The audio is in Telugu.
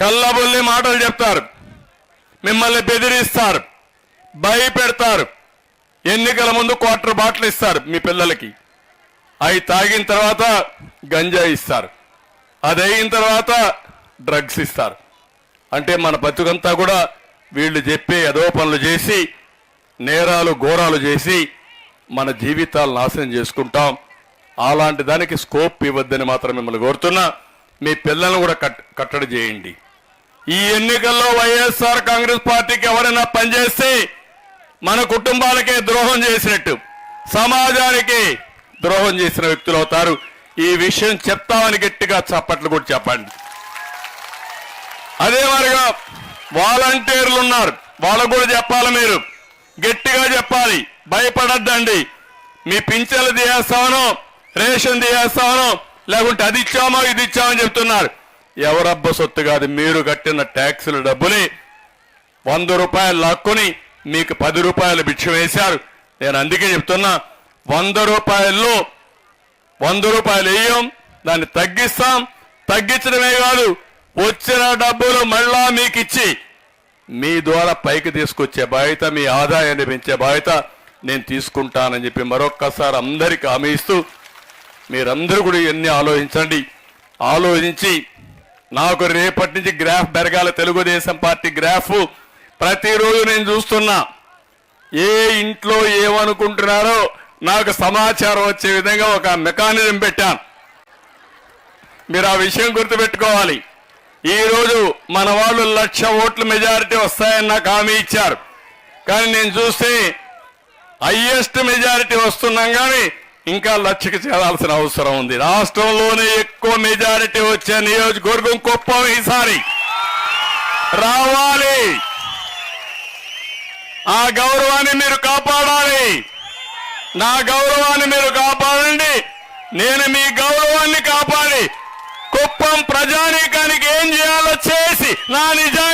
కళ్ళబుల్లి మాటలు చెప్తారు. మిమ్మల్ని బెదిరిస్తారు. భయపెడతారు. ఎన్నికల ముందు క్వార్టర్ బాటిల్ ఇస్తారు మీ పిల్లలకి. అవి తాగిన తర్వాత గంజా ఇస్తారు. అది అయిన తర్వాత డ్రగ్స్ ఇస్తారు. అంటే మన బతుకంతా కూడా వీళ్ళు చెప్పే ఏదో పనులు చేసి నేరాలు ఘోరాలు చేసి మన జీవితాలు నాశనం చేసుకుంటాం. అలాంటి దానికి స్కోప్ ఇవ్వద్దని మాత్రం మిమ్మల్ని కోరుతున్నా. మీ పిల్లలను కూడా కట్ కట్టడి చేయండి. ఈ ఎన్నికల్లో వైఎస్ఆర్ కాంగ్రెస్ పార్టీకి ఎవరైనా పనిచేస్తే మన కుటుంబాలకే ద్రోహం చేసినట్టు సమాజానికి ద్రోహం చేసిన వ్యక్తులు అవుతారు. ఈ విషయం చెప్తామని గట్టిగా చప్పట్లు కూడా చెప్పండి. అదే మరిగా వాలంటీర్లు ఉన్నారు. వాళ్ళకు కూడా చెప్పాలి మీరు. గట్టిగా చెప్పాలి. భయపడద్దండి. మీ పింఛన్లు తీయేస్తామనో రేషన్ తీయేస్తామనో లేకుంటే అది ఇచ్చామో ఇది ఇచ్చామని చెప్తున్నారు. ఎవరబ్బ సొత్తు కాదు మీరు కట్టిన ట్యాక్సుల డబ్బుని వంద రూపాయలు లాక్కొని మీకు పది రూపాయలు భిక్ష వేశారు. నేను అందుకే చెప్తున్నా వంద రూపాయల్లో వంద రూపాయలు వేయం దాన్ని తగ్గిస్తాం. తగ్గించడమే కాదు వచ్చిన డబ్బులు మళ్ళా మీకు ఇచ్చి మీ ద్వారా పైకి తీసుకొచ్చే బాధ్యత మీ ఆదాయాన్ని పెంచే బాధ్యత నేను తీసుకుంటానని చెప్పి మరొక్కసారి అందరికి హామీ ఇస్తూ మీరందరూ కూడా ఇవన్నీ ఆలోచించండి. ఆలోచించి నాకు రేపటి నుంచి గ్రాఫ్ పెరగాల తెలుగుదేశం పార్టీ గ్రాఫ్. ప్రతిరోజు నేను చూస్తున్నా ఏ ఇంట్లో ఏమనుకుంటున్నారో నాకు సమాచారం వచ్చే విధంగా ఒక మెకానిజం పెట్టాను. మీరు ఆ విషయం గుర్తుపెట్టుకోవాలి. ఈ రోజు మన వాళ్ళు లక్ష ఓట్ల మెజారిటీ వస్తాయని నాకు హామీ ఇచ్చారు. కానీ నేను చూస్తే హయ్యెస్ట్ మెజారిటీ వస్తున్నాం కానీ ఇంకా లక్షకి చేరాల్సిన అవసరం ఉంది. రాష్ట్రంలోనే ఎక్కువ మెజారిటీ వచ్చే నియోజకవర్గం కుప్పం ఈసారి. రావాలి. ఆ గౌరవాన్ని మీరు కాపాడాలి. నా గౌరవాన్ని మీరు కాపాడండి. నేను మీ గౌరవాన్ని కాపాడి. కుప్పం ప్రజానీకానికి ఏం చేయాలో చేసి నా నిజాయితీ